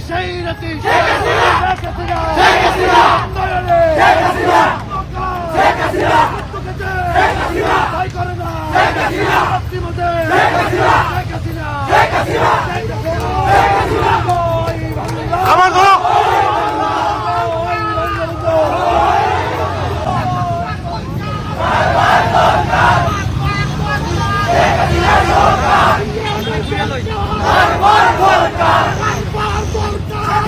শহীদতি শেখ হাসিনা শেখ হাসিনা শেখ হাসিনা শেখ হাসিনা শেখ হাসিনা শেখ হাসিনা তাই করে না শেখ হাসিনা আপনি মধ্যে শেখ হাসিনা শেখ হাসিনা শেখ হাসিনা শেখ হাসিনা আমার গো শেখ হাসিনা সরকার সরকার সরকার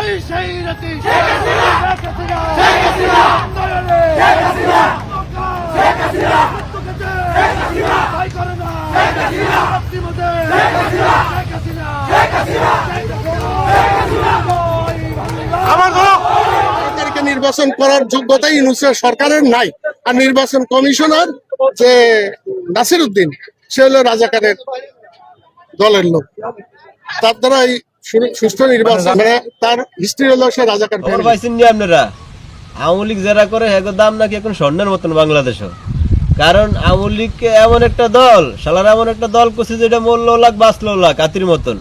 এই সেই রাতে শেখ হাসিনা শেখ হাসিনা শেখ হাসিনা শেখ হাসিনা শেখ হাসিনা তাই করে না শেখ হাসিনা মুক্তিমতে শেখ হাসিনা শেখ হাসিনা শেখ হাসিনা শেখ হাসিনা আমার তারিখে নির্বাচন করার যোগ্যতা ইউনুসের সরকারের নাই। আর নির্বাচন কমিশনার যে নাসির উদ্দিন সে হলো রাজাকারের দলের লোক। তার দ্বারা এই সু- সুষ্ঠু নির্বাচন মানে তার হিস্ট্রি হলো সে রাজাকার আওয়ামী লীগ যারা করে, হ্যাগো দাম নাকি এখন স্বর্ণের মতন বাংলাদেশও। কারণ আওয়ামী লীগকে এমন একটা দল, শালার এমন একটা দল করছে যেটা মূল্য লাখ, বাঁচলো লাখ কাতির মতন।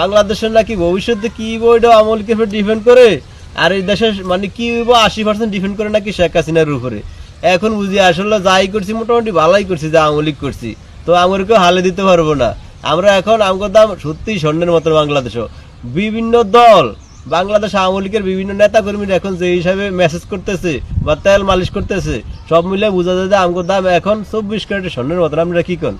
বাংলাদেশের নাকি ভবিষ্যতে কি এটা আওয়ামী লীগের উপর ডিপেন্ড করে। আর এই দেশের মানে কি হইব, আশি পার্সেন্ট ডিপেন্ড করে নাকি শেখ হাসিনার উপরে। এখন বুঝি আসলে যাই করছি, মোটামুটি ভালোই করছি যে আওয়ামী লীগ করছি। তো আমাদেরকেও হালে দিতে পারব না। আমরা এখন আমগো দাম সত্যিই স্বর্ণের মতন বাংলাদেশও। বিভিন্ন দল বাংলাদেশ আওয়ামী লীগের বিভিন্ন নেতা কর্মীরা এখন যে হিসাবে মেসেজ করতেছে বা তেল মালিশ করতেছে সব মিলে বোঝা যায় যে আমগো দাম এখন চব্বিশ ক্যারেটের স্বর্ণের মতন আমরা কি কন